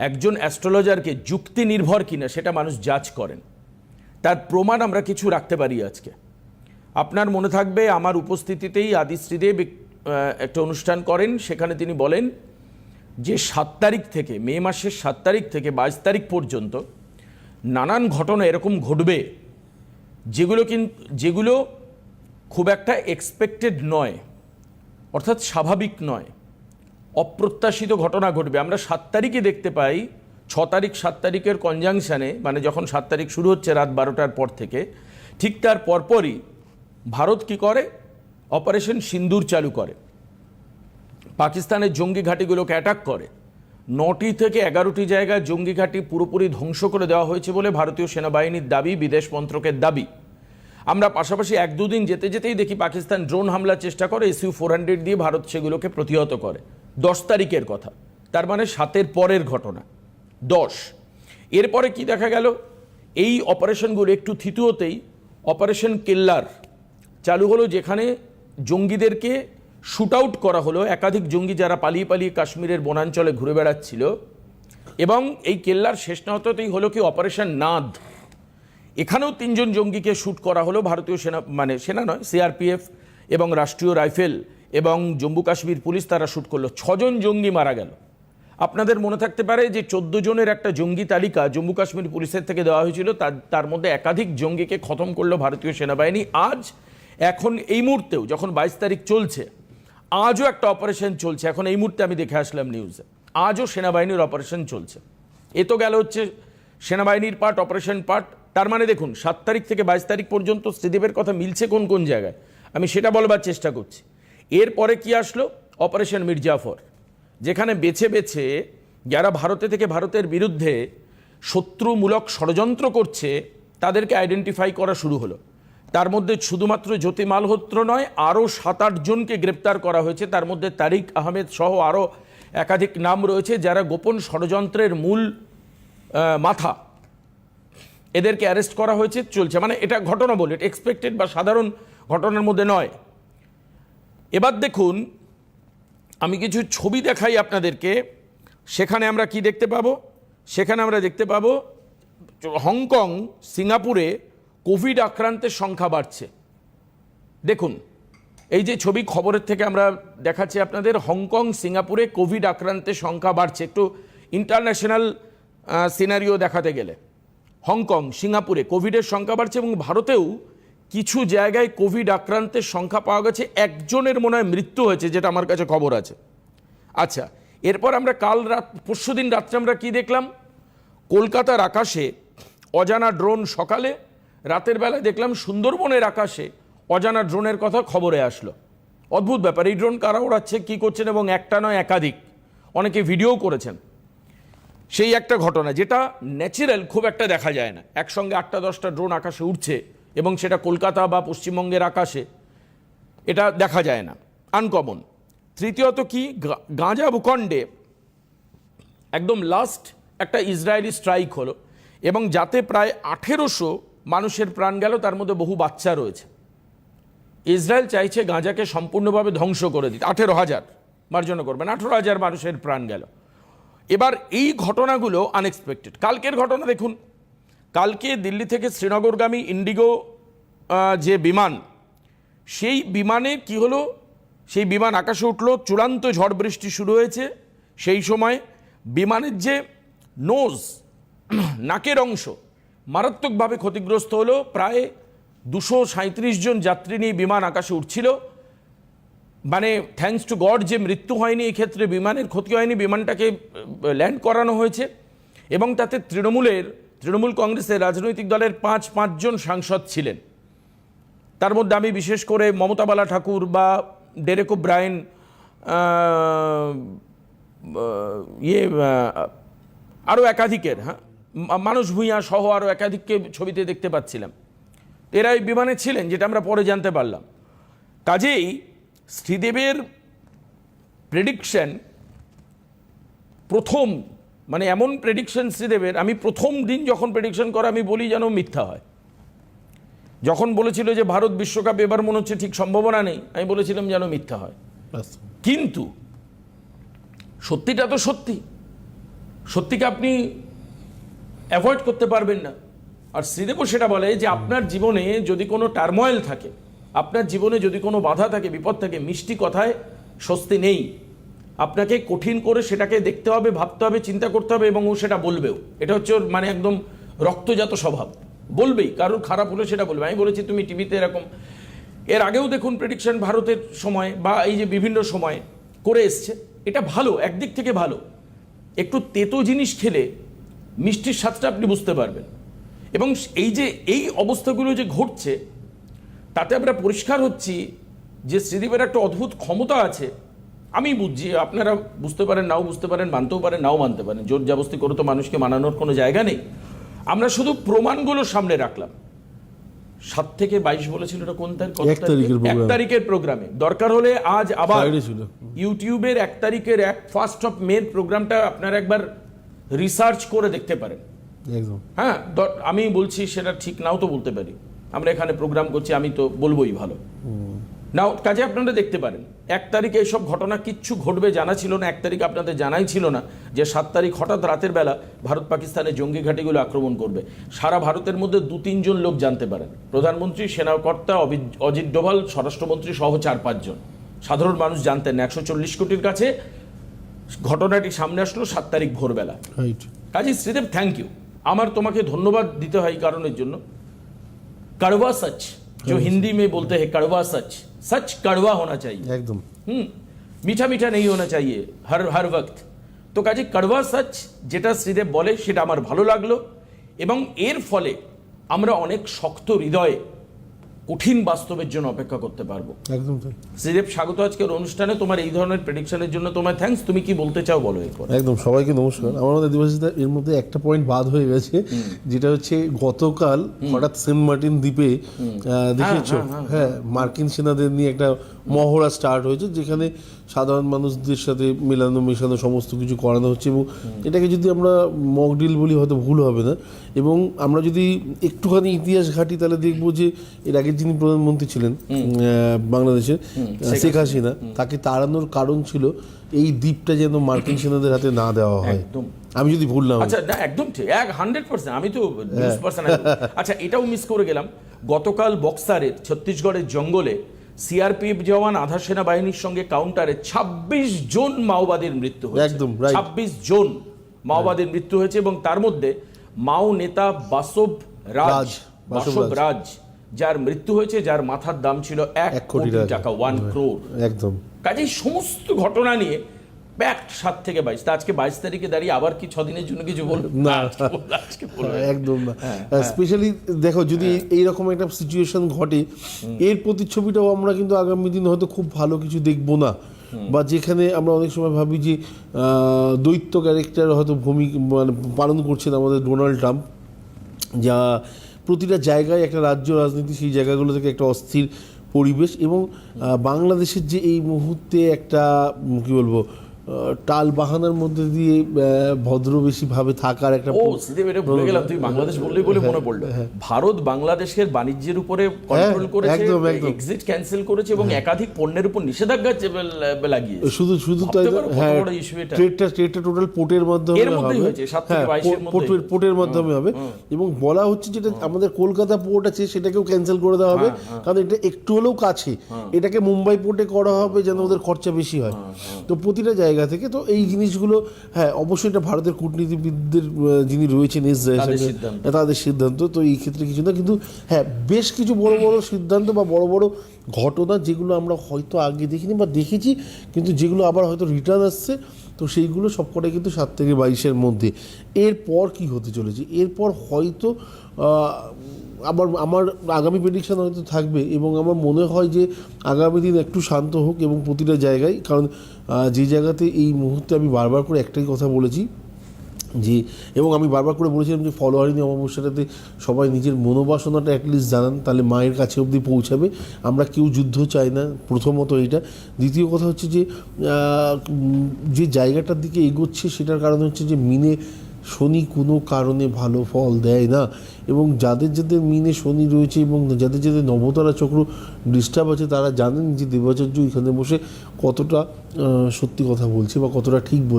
একজন অ্যাস্ট্রোলজারকে যুক্তি নির্ভর কিনা সেটা মানুষ জাজ করেন। তার প্রমাণ আমরা কিছু রাখতে পারি আজকে। আপনার মনে থাকবে, আমার উপস্থিতিতেই আদি শ্রীদেব এক- একটা অনুষ্ঠান করেন, সেখানে তিনি বলেন, যে সাত তারিখ থেকে, মে মাসের সাত তারিখ থেকে বাইশ তারিখ পর্যন্ত নানান ঘটনা এরকম ঘটবে, যেগুলো কিন্তু যেগুলো খুব একটা এক্সপেক্টেড নয়, অর্থাৎ স্বাভাবিক নয়। অপ্রত্যাশিত ঘটনা ঘটবে। আমরা সাত তারিখে দেখতে পাই, ছ তারিখ, সাত তারিখের কনজাংশনে মানে যখন সাত তারিখ শুরু হচ্ছে রাত বারোটার পর থেকে, ঠিক তার পরপরই ভারত কি করে? অপারেশন সিন্দুর চালু করে। পাকিস্তানের জঙ্গি ঘাঁটিগুলোকে অ্যাটাক করে। নটি থেকে এগারোটি জায়গায় জঙ্গি ঘাঁটি পুরোপুরি ধ্বংস করে দেওয়া হয়েছে বলে ভারতীয় সেনাবাহিনীর দাবি, বিদেশ মন্ত্রকের দাবি। আমরা পাশাপাশি এক দুদিন যেতে যেতেই দেখি পাকিস্তান ড্রোন হামলার চেষ্টা করে এসইউ ফোর হান্ড্রেড দিয়ে ভারত সেগুলোকে প্রতিহত করে। দশ তারিখের কথা। তার মানে সাতের পরের ঘটনা। দশ। এরপরে কি দেখা গেল? এই অপারেশনগুলো একটু থিতু হতেই অপারেশন কেল্লার চালু হলো যেখানে জঙ্গিদেরকে শুট আউট করা হলো। একাধিক জঙ্গি যারা পালিয়ে পালিয়ে কাশ্মীরের বনাঞ্চলে ঘুরে বেড়াচ্ছিল। এবং এই কেল্লার শেষ না হতেই হলো কি অপারেশন নাদ। এখানেও তিনজন জঙ্গিকে শ্যুট করা হলো। ভারতীয় সেনা মানে সেনা নয়, সিআরপিএফ এবং রাষ্ট্রীয় রাইফেল। এবং জম্মু কাশ্মীর পুলিশ তারা শ্যুট করল। ছজন জঙ্গি মারা গেল। আপনাদের মনে থাকতে পারে যে চোদ্দ জনের একটা জঙ্গি তালিকা জম্মু কাশ্মীর পুলিশের থেকে দেওয়া হয়েছিল। তার তার মধ্যে একাধিক জঙ্গিকে খতম করল ভারতীয় সেনাবাহিনী। আজ, এখন এই মুহূর্তেও যখন বাইশ তারিখ চলছে, আজও একটা অপারেশন চলছে। এখন এই মুহূর্তে আমি দেখে আসলাম নিউজে আজও সেনাবাহিনীর অপারেশন চলছে। এ তো গেল হচ্ছে সেনাবাহিনীর পার্ট অপারেশন পার্ট তার মানে দেখুন, সাত তারিখ থেকে বাইশ তারিখ পর্যন্ত শ্রীদেবের কথা মিলছে কোন কোন জায়গায়। আমি সেটা বলবার চেষ্টা করছি। এরপরে কি আসলো? অপারেশন মির্জাফর যেখানে বেছে বেছে যারা ভারতে থেকে ভারতের বিরুদ্ধে শত্রুমূলক ষড়যন্ত্র করছে, তাদেরকে আইডেন্টিফাই করা শুরু হলো। তার মধ্যে শুধুমাত্র জ্যোতি মালহোত্র নয়, আরও সাত জনকে গ্রেপ্তার করা হয়েছে। তার মধ্যে তারিক আহমেদ সহ আরও একাধিক নাম রয়েছে, যারা গোপন ষড়যন্ত্রের মূল মাথা এদেরকে অ্যারেস্ট করা হয়েছে, চলছে। মানে এটা ঘটনা বলে এক্সপেক্টেড বা সাধারণ ঘটনার মধ্যে নয়। এবার দেখুন, আমি কিছু ছবি দেখাই আপনাদেরকে। সেখানে আমরা কি দেখতে পাবো? সেখানে আমরা দেখতে পাবো, হংকং, সিঙ্গাপুরে কোভিড আক্রান্তের সংখ্যা বাড়ছে। দেখুন, এই যে ছবি খবরের থেকে আমরা দেখাচ্ছি আপনাদের, হংকং, সিঙ্গাপুরে কোভিড আক্রান্তের সংখ্যা বাড়ছে। একটু ইন্টারন্যাশনাল সিনারিও দেখাতে গেলে। হংকং, সিঙ্গাপুরে কোভিডের সংখ্যা বাড়ছে এবং ভারতেও কিছু জায়গায় কোভিড আক্রান্তের সংখ্যা পাওয়া গেছে, একজনের মনে হয় মৃত্যু হয়েছে, যেটা আমার কাছে খবর আছে। আচ্ছা এরপর আমরা কাল রাত, পরশু দিন রাত্রে আমরা কি দেখলাম? কলকাতার আকাশে অজানা ড্রোন সকালে, রাতের বেলায় দেখলাম সুন্দরবনের আকাশে অজানা ড্রোনের কথা খবরে আসলো। অদ্ভুত ব্যাপার, এই ড্রোন কারা ওড়াচ্ছে, কী করছেন এবং একটা নয়, একাধিক। অনেকে ভিডিও করেছেন। সেই একটা ঘটনা, যেটা ন্যাচারাল খুব একটা দেখা যায় না। একসঙ্গে আটটা, দশটা ড্রোন আকাশে উঠছে এবং সেটা কলকাতা বা পশ্চিমবঙ্গের আকাশে, এটা দেখা যায় না। আনকমন তৃতীয়ত কি? গাঁজা ভূখণ্ডে একদম লাস্ট একটা ইসরায়েলি স্ট্রাইক হলো এবং যাতে প্রায় আঠেরোশো মানুষের প্রাণ গেল, তার মধ্যে বহু বাচ্চা রয়েছে। ইসরায়েল চাইছে গাঁজাকে সম্পূর্ণভাবে ধ্বংস করে দিতে। আঠেরো হাজার, মার্জনা করবেন। আঠেরো হাজার মানুষের প্রাণ গেল। এবার এই ঘটনাগুলো আনএক্সপেক্টেড কালকের ঘটনা দেখুন। কালকে দিল্লি থেকে শ্রীনগরগামী ইন্ডিগো যে বিমান, সেই বিমানে কি হলো? সেই বিমান আকাশে উঠল, চূড়ান্ত ঝড় বৃষ্টি শুরু হয়েছে। সেই সময় বিমানের যে নোজ, নাকের অংশ, মারাত্মকভাবে ক্ষতিগ্রস্ত হলো। প্রায় দুশো জন যাত্রী নিয়ে বিমান আকাশে উঠছিল। মানে থ্যাঙ্কস টু গড যে মৃত্যু হয়নি এই ক্ষেত্রে বিমানের ক্ষতি হয়নি, বিমানটাকে ল্যান্ড করানো হয়েছে। এবং তাতে তৃণমূলের তৃণমূল কংগ্রেসের রাজনৈতিক দলের পাঁচ, পাঁচজন সাংসদ ছিলেন। তার মধ্যে আমি বিশেষ করে মমতা বালা ঠাকুর বা ডেরেকো ব্রায়ন ইয়ে আরও একাধিকের হ্যাঁ? মানুষ ভূঁইয়া সহ আরও একাধিককে ছবিতে দেখতে পাচ্ছিলাম। এরা এই বিমানে ছিলেন, যেটা আমরা পরে জানতে পারলাম। কাজেই শ্রীদেবের প্রেডিকশন প্রথম মানে এমন প্রেডিকশন শ্রীদেবের আমি প্রথম দিন যখন প্রেডিকশন করা আমি বলি যেন মিথ্যা হয়। যখন বলেছিল যে ভারত বিশ্বকাপ এবার মনে হচ্ছে ঠিক সম্ভাবনা নেই আমি বলেছিলাম যেন মিথ্যা হয়। কিন্তু সত্যিটা তো সত্যি। সত্যিকে আপনি অ্যাভয়েড করতে পারবেন না। আর শ্রীদেবও সেটা বলে যে আপনার জীবনে যদি কোনো টার্ময়েল থাকে আপনার জীবনে যদি কোনো বাধা থাকে বিপদ থাকে মিষ্টি কথায় স্বস্তি নেই। আপনাকে কঠিন করে সেটাকে দেখতে হবে, ভাবতে হবে, চিন্তা করতে হবে এবং ও সেটা বলবেও। এটা হচ্ছে ওর মানে একদম রক্তজাত স্বভাব। বলবেই, কারোর খারাপ হলে সেটা বলবে। আমি বলেছি, তুমি টিভিতে এরকম এর আগেও দেখুন প্রেডিকশন ভারতের সময় বা এই যে বিভিন্ন সময়ে করে এসছে। এটা ভালো, একদিক থেকে ভালো। একটু তেতো জিনিস খেলে মিষ্টির স্বাদটা আপনি বুঝতে পারবেন। এবং এই যে, এই অবস্থাগুলো যে ঘটছে, তাতে আমরা পরিষ্কার হচ্ছি যে শ্রীদেবের একটা অদ্ভুত ক্ষমতা আছে। আমি বুঝছি আপনারা বুঝতে পারেন নাও বুঝতে পারেন মানতেও পারেন নাও মানতে পারেন। জোর জাবস্তি করে তো মানুষকে মানানোর কোনো জায়গা নেই। আমরা শুধু প্রমাণগুলো সামনে রাখলাম। সাত থেকে বাইশ বলেছিল এটা কোন তারিখ এক তারিখের প্রোগ্রামে দরকার হলে আজ আবার ইউটিউবের এক তারিখের এক ফার্স্ট অফ মের প্রোগ্রামটা আপনারা একবার রিসার্চ করে দেখতে পারেন। হ্যাঁ আমি বলছি সেটা ঠিক নাও তো বলতে পারি। আমরা এখানে প্রোগ্রাম করছি আমি তো বলবোই ভালো। নাও কাজে আপনারা দেখতে পারেন এক তারিখে এইসব ঘটনা কিচ্ছু ঘটবে জানা ছিল না এক তারিখ আপনাদের জানাই ছিল না যে সাত তারিখ হঠাৎ রাতের বেলা ভারত পাকিস্তানের জঙ্গি ঘাঁটিগুলো আক্রমণ করবে। সারা ভারতের মধ্যে দু তিনজন লোক জানতে পারেন। প্রধানমন্ত্রী সেনাকর্তা অজিত ডোভাল স্বরাষ্ট্রমন্ত্রী সহ চার পাঁচজন সাধারণ মানুষ জানতেন না একশো চল্লিশ কোটির কাছে ঘটনাটি সামনে আসলো সাত তারিখ ভোরবেলা। কাজী শ্রীদেব থ্যাংক ইউ আমার তোমাকে ধন্যবাদ দিতে হয় কারণের জন্য। কারবাস আছে जो हिंदी में बोलते हैं कड़वा सच सच कड़वा होना चाहिए একদম হুম মিঠা মিঠা নেই होना चाहिए हर हर वक्त তো কাজে কড়বা সচ যেটা শ্রীদেব বলে সেটা আমার ভালো লাগলো এবং এর ফলে আমরা অনেক শক্ত হৃদয়ে কঠিন বাস্তবের জন্য অপেক্ষা করতে পারব। একদম স্বাগত আজকের অনুষ্ঠানে। তোমার এই ধরনের প্রেডিকশনের জন্য তোমায় থ্যাঙ্কস তুমি কি বলতে চাও বলো এরপর। একদম সবাইকে নমস্কার। আমার মধ্যে দিবসিতা এর মধ্যে একটা পয়েন্ট বাদ হয়ে গেছে যেটা হচ্ছে গতকাল হঠাৎ সেন্ট মার্টিন দ্বীপে আহ, দেখেছ? হ্যাঁ মার্কিন সেনাদের নিয়ে একটা মহড়া স্টার্ট হয়েছে যেখানে সাধারণ মানুষদের সাথে মেলানো মেশানো সমস্ত কিছু করানো হচ্ছে এবং এটাকে যদি আমরা মকডিল বলি হয়তো ভুল হবে না। এবং আমরা যদি একটুখানি ইতিহাস ঘাঁটি তাহলে দেখব যে এর আগে যিনি প্রধানমন্ত্রী ছিলেন বাংলাদেশের শেখ হাসিনা। তাকে তাড়ানোর কারণ ছিল এই দ্বীপটা যেন মার্কিন সেনাদের হাতে না দেওয়া হয়। একদম। আমি যদি ভুল না আচ্ছা না একদম ঠিক এক হান্ড্রেড পার্সেন্ট আমি তো নিউজ পার্সন আচ্ছা এটাও মিস করে গেলাম। গতকাল বক্সারের ছত্তিশগড়ের জঙ্গলে সিআরপিএফ জওয়ান আধা সেনাবাহিনীর সঙ্গে কাউন্টারে ২৬ জন মাওবাদীর মৃত্যু হয়েছে। একদম, right. ছাব্বিশ জন মাওবাদীর মৃত্যু হয়েছে এবং তার মধ্যে মাও নেতা বাসব রাজ বাসব রাজ। যার মৃত্যু হয়েছে যার মাথার দাম ছিল এক কোটি টাকা। ওয়ান ক্রোর একদম। কাজেই সমস্ত ঘটনা নিয়ে প্যাক্ট সাত থেকে বাইশ। তা আজকে বাইশ তারিখে দাঁড়িয়ে আবার কি ছদিনের জন্য কিছু বলব? না। একদম না। হ্যাঁ, স্পেশালি দেখো যদি এইরকম একটা সিচুয়েশন ঘটে এর প্রতিচ্ছবিটাও আমরা কিন্তু আগামী দিন হয়তো খুব ভালো কিছু দেখব না। বা যেখানে আমরা অনেক সময় ভাবি যে দৈত্য ক্যারেক্টার হয়তো ভূমিকা মানে পালন করছেন আমাদের ডোনাল্ড ট্রাম্প যা প্রতিটা জায়গায় একটা রাজ্য রাজনীতি, সেই জায়গাগুলো থেকে একটা অস্থির পরিবেশ এবং বাংলাদেশের যে এই মুহূর্তে একটা কী বলব টাল বাহানার মধ্যে দিয়ে ভদ্রবেশীভাবে থাকার একটা ও এটা ভুলে গেলাম তুই বাংলাদেশ বললেই বলে মনে পড়ল। ভারত বাংলাদেশের বাণিজ্যের উপরে কন্ট্রোল হ্যাঁ, করেছে একদম, একদম। এক্সিট ক্যান্সেল করেছে এবং একাধিক পণ্যের উপর নিষেধাজ্ঞা লাগিয়েছে। শুধু শুধু তাই হ্যাঁ? ট্রেডটা ট্রেডটা টোটাল পোর্টের মাধ্যমে এর মধ্যেই হবে। হ্যাঁ পোর্টের- পোর্টের মাধ্যমে হবে। এবং বলা হচ্ছে যেটা আমাদের কলকাতা পোর্ট আছে সেটাকেও ক্যান্সেল করে দেওয়া হবে। হ্যাঁ, কারণ এটা একটু হলেও কাছে। এটাকে মুম্বাই পোর্টে করা হবে যেন ওদের খরচা বেশি হয়। হ্যাঁ, তো প্রতিটা জায়গা থেকে তো এই জিনিসগুলো হ্যাঁ অবশ্যই এটা ভারতের কূটনীতিবিদদের যিনি রয়েছেন এস সিদ্ধান্ত। তাদের সিদ্ধান্ত তো এই ক্ষেত্রে কিছু না কিন্তু হ্যাঁ বেশ কিছু বড় বড় সিদ্ধান্ত বা বড় বড় ঘটনা যেগুলো আমরা হয়তো আগে দেখিনি বা দেখেছি কিন্তু যেগুলো আবার হয়তো রিটার্ন আসছে তো সেইগুলো সবকটাই কিন্তু সাত থেকে বাইশের মধ্যে এরপর কি হতে চলেছে এরপর হয়তো আবার আমার আগামী প্রেডিকশান হয়তো থাকবে এবং আমার মনে হয় যে আগামী দিন একটু শান্ত হোক এবং প্রতিটা জায়গায়, কারণ যে জায়গাতে এই মুহূর্তে আমি বারবার করে একটাই কথা বলেছি যে, এবং আমি বারবার করে বলেছিলাম যে ফলোয়ারিনী অমাবস্যাটাতে সবাই নিজের মনোবাসনাটা অ্যাটলিস্ট জানান, তাহলে মায়ের কাছে অবধি পৌঁছাবে। আমরা কেউ যুদ্ধ চাই না, প্রথমত এটা। দ্বিতীয় কথা হচ্ছে যে যে জায়গাটার দিকে এগোচ্ছে সেটার কারণ হচ্ছে যে মিনে শনি কোনো কারণে ভালো ফল দেয় না। এবং যাদের যাদের মিনে শনি রয়েছে এবং যাদের যাদের নবতারা চক্র ডিস্টার্ব আছে, তারা জানেন যে দেবাচার্য এখানে বসে কতটা সত্যি কথা বলছে বা কতটা ঠিক বলছে।